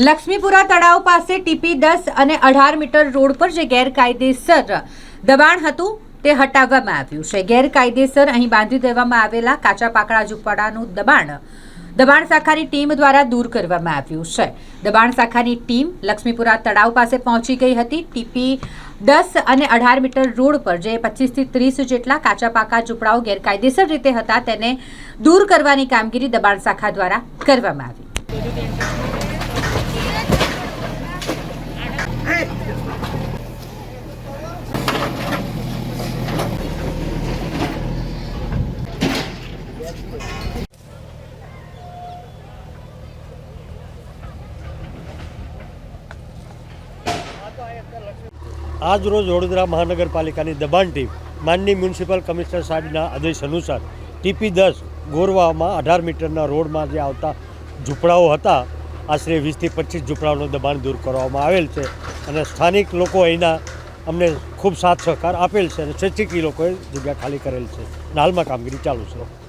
લક્ષ્મીપુરા તળાવ પાસે ટીપી દસ અને અઢાર મીટર રોડ પર જે ગેરકાયદેસર દબાણ હતું, તે હટાવવામાં આવ્યું છે. ગેરકાયદેસર અહીં બાંધી દેવામાં આવેલા કાચા પાકડા ઝૂંપડાનું દબાણ દબાણ શાખાની ટીમ દ્વારા દૂર કરવામાં આવ્યું છે. દબાણ શાખાની ટીમ લક્ષ્મીપુરા તળાવ પાસે પહોંચી ગઈ હતી. ટીપી દસ અને અઢાર મીટર રોડ પર જે પચીસથી ત્રીસ જેટલા કાચા પાકા ઝૂંપડાઓ ગેરકાયદેસર રીતે હતા, તેને દૂર કરવાની કામગીરી દબાણ શાખા દ્વારા કરવામાં આવી. આજ રોજ વડોદરા મહાનગરપાલિકાની દબાણ ટીમ માનની મ્યુનિસિપલ કમિશનર સાહેબના આદેશ અનુસાર ટીપી દસ ગોરવામાં અઢાર મીટરના રોડમાં જે આવતા ઝૂંપડાઓ હતા, આશરે વીસથી પચીસ ઝૂંપડાઓનું દબાણ દૂર કરવામાં આવેલ છે અને સ્થાનિક લોકો અહીંના અમને ખૂબ સાથ સહકાર આપેલ છે અને સ્વૈચ્છિક ઈ લોકોએ જગ્યા ખાલી કરેલ છે હાલમાં કામગીરી ચાલુ છે.